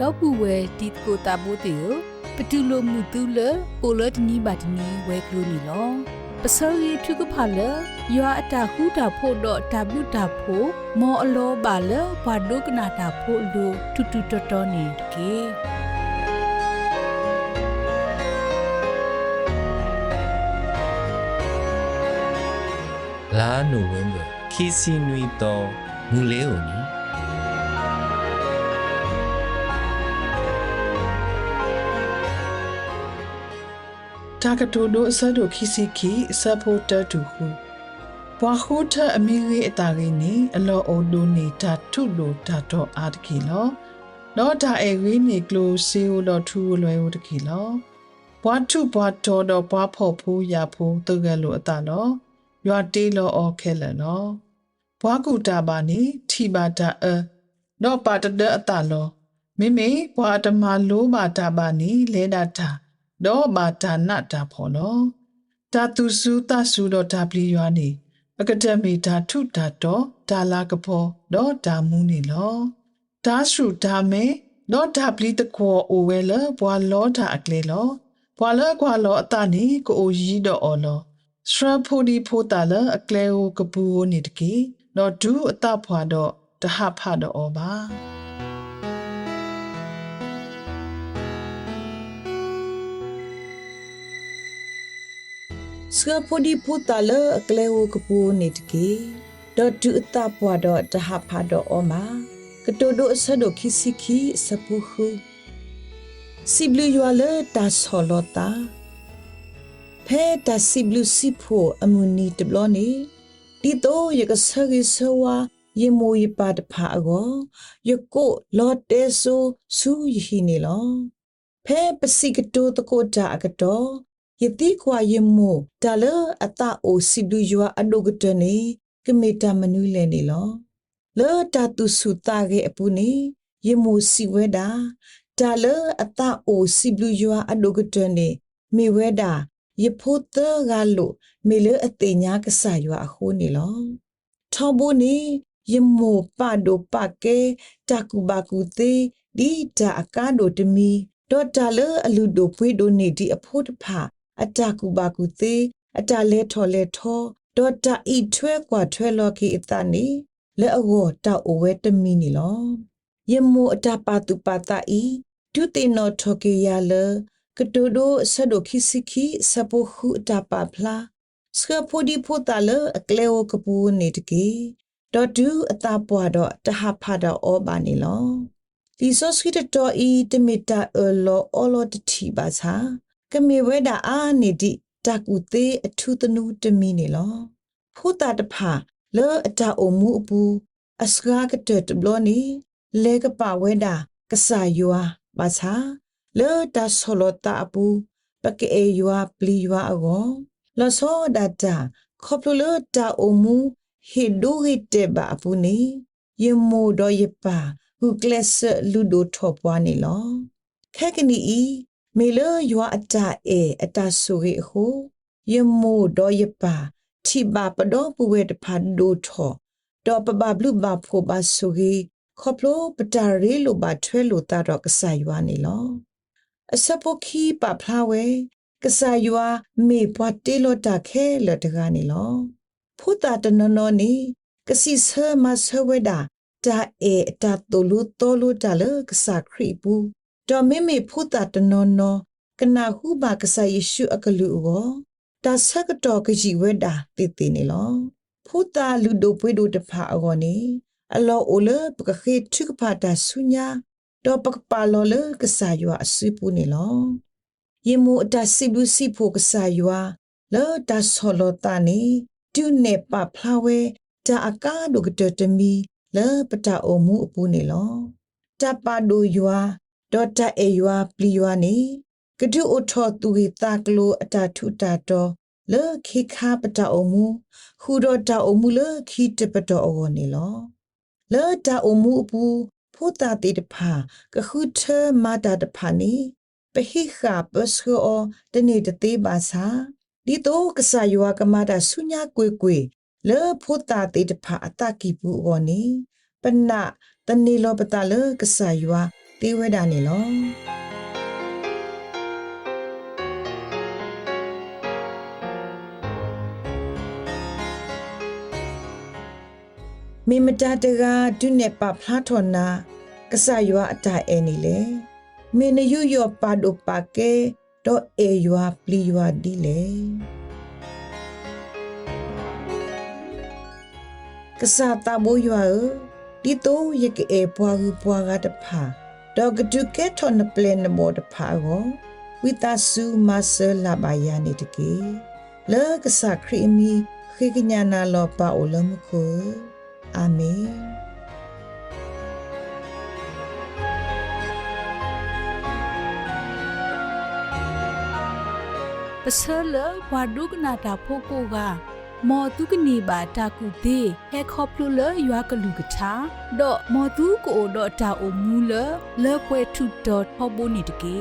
တော့ပူဝဲတီကိုတာဘိုတေယပတူလိုမှုတူလအိုလတ်နီဘတ်နီဝဲကလိုနီလောပစောရီထုကဖာလယွာအတာခုတာဖို့တော့တဘလူတာဖို့မောအလောပါလဘာဒုကနာတာဖို့လိုတူတူတော်တော်နေကေလာနိုဝင်ဘာခီစီနွီတော့မူလေး ਉ နီ တာကတိုဒိုအစဒိုခီစီခီစဖို့တတူဟုဘွာခုထအမီရီအတာရင်းနီအလောအိုဒိုနေတာထုလိုတာတော့အာတကီလောတော့ဒါအေရီနီကလိုစီယိုတော့ထူလွယ်ဦးတကီလောဘွာထုဘွာတော်တော့ဘွာဖို့ဖူးရဖူးတုတ်ကဲလိုအတာလောရွာတေးလောအော်ခဲလနော်ဘွာကူတာပါနီထီပါတာအတော့ပါတတဲ့အတာလောမိမိဘွာတမလိုပါတာပါနီလဲတာတာ ဒေါ်ဘာတာနတာဖော်လောတာသူစုတဆုတော့ဒါပလီရွာနေအကဒမီဒါထုတာတော့ဒါလာကဖောတော့ဒါမူးနေလောဒါရှုဒါမဲတော့ဒါပလီတကောအိုဝဲလဘွာလောတာအကလေလောဘွာလကွာလောအတနီကိုအိုရီတော့အော်လောစရဖိုဒီဖိုတာလအကလေအိုကပူနေတကီတော့ဒူအတဖွာတော့တဟဖတော့အော်ပါ စကပိုဒီပူတာလအကလေဝကပူနေတကေဒေါ်တူအတပွားတော့တဟဖာတော့အမကတိုဒိုအဆဒိုခိစီခိစပူခုစီဘလူယွာလတာဆောလတာဖဲတာစီဘလူစီဖိုအမူနီတဘလနေဒီတော့ရကဆဂီဆဝါယေမိုယပါတဖာအကောယကိုလော်တဲဆူဆူယဟီနေလောဖဲပစီကတိုတကိုတာအကတော် ယတိခွာယမိုဒါလအတအိုစီဘလူယွာအဒုကတနေကမေတာမနူးလဲနေလောလောတာတုစုတာရဲ့အပူနေယမိုစီဝဲတာဒါလအတအိုစီဘလူယွာအဒုကတနေမေဝဲတာယဖို့တကလို့မေလအတေညာကဆာယွာအခိုးနေလောထောဘိုနေယမိုပဒိုပကဲတကူဘကူသေးဒီတာအကားဒိုတမီဒေါ်တာလအလူဒိုပွေးဒိုနေဒီအဖို့တဖာ အတကူဘကူသေးအတလဲထော်လဲထောဒေါ်တာဤထွဲกว่าထွဲလော်ကီအတနေလဲအဝတောက်အဝဲတမီနီလောယမိုအတပါတူပါတာဤဒုတိနောထောကေရလကတိုဒိုဆဒိုခိစီခိစပုခုအတပါဖလားစကပိုဒီဖိုတာလအကလေဝကပူနေတကေဒေါ်ဒူအတပွားတော့တဟဖတာအောပါနေလောဒီဆိုစခိတတော်ဤတမီတာအလောအလောတတိပါစာ ကမေဝဲတာအာနေတိတကူသေးအထုတနုတမီနေလောဖူတာတဖာလောအတအုံမှုအပူအစကားကတဲ့တဘလနီလေကပဝဲတာကဆာယွာဘာသာလောတာဆောလတာအပူပကေယွာပလီယွာအကောလောဆောဒတာခေါပလိုတာအုံမှုဟေဒိုဟေတေဘာအပူနေယမိုဒယပါဟုကလစလူဒိုထောပွားနေလောခဲကနီဤ မေလယွာအတအေအတဆူရီဟုယမိုဒောယပါထိပါပဒောပူဝဲတဖန်ဒိုထောဒေါ်ပပဘလူဘဖိုဘာဆူရီခေါပလိုပတာရီလိုဘာထွဲလိုတာတော့ကဆာယွာနေလောအစပုခီပဖလာဝဲကဆာယွာမေပွားတေလိုတာခဲလတကနေလောဖုတာတနနောနေကစီဆာမဆဝဲတာတာအေတာတိုလူတိုလူတာလကဆာခရီပူ တော်မေမေဖုတာတနောနောကနာဟုဘာကဆာယေရှုအကလူအောတာဆကတော်ကကြီးဝဲတာတေတေနေလောဖုတာလူဒိုပွေဒိုတဖာအောနေအလောအိုလပကခေထုကဖာတာဆုညာတော့ပကပါလောလကဆာယွာအစွပူနေလောယေမူအတစီဘူးစီဖို့ကဆာယွာလောတာဆောလောတာနေတူနေပဖလာဝဲတာအကားဒုကတတမီလောပတာအုံမှုအပူနေလောတပါဒိုယွာ ဒေါ်တာအေယွာပလီယွာနေကဒုအထောသူဟိတာကလိုအတာထုတာတော်လေခိခါပတာအုံမှုခူတော်တာအုံမှုလေခိတပတော်အောနေလောလေတာအုံမှုအပူဖိုတာတိတဖာကခုထမာတာတဖာနေပဟိခပစခောတနေတသေးပါစာဒီတော့ကဆာယောကမာတာဆုညာကွေကွေလေဖိုတာတိတဖာအတကိဘူးအောနေပနတနေလောပတာလေကဆာယော တေးဝဲတာနေလောမေမတာတကဒုနေပဖလားထော်နာကဆယွာအတိုင်အဲနေလေမေနယူယောပါဒိုပါကေတော့အေယွာပလီယွာဒီလေကဆာတာဘိုယွာဒီတိုယကအေပွားကူပွားကတဖာ ဒေါကဒုကေထွန်ပလန်နမောတဖာကိုဝိတာဆူမဆလာဘယာနေတကေလောကဆာခရီမီခေကညာနာလောပါအိုလမခုအာမင်ပစလဝါဒုကနာတာဖိုကိုက မော်တုကနေပါတာကူသေးဟဲခေါပလူလရွာကလူကထာဒေါ်မော်တုကိုဒေါ်တာအိုမူလလေပွဲထုဒေါ်ဟောဘိုနီတကေ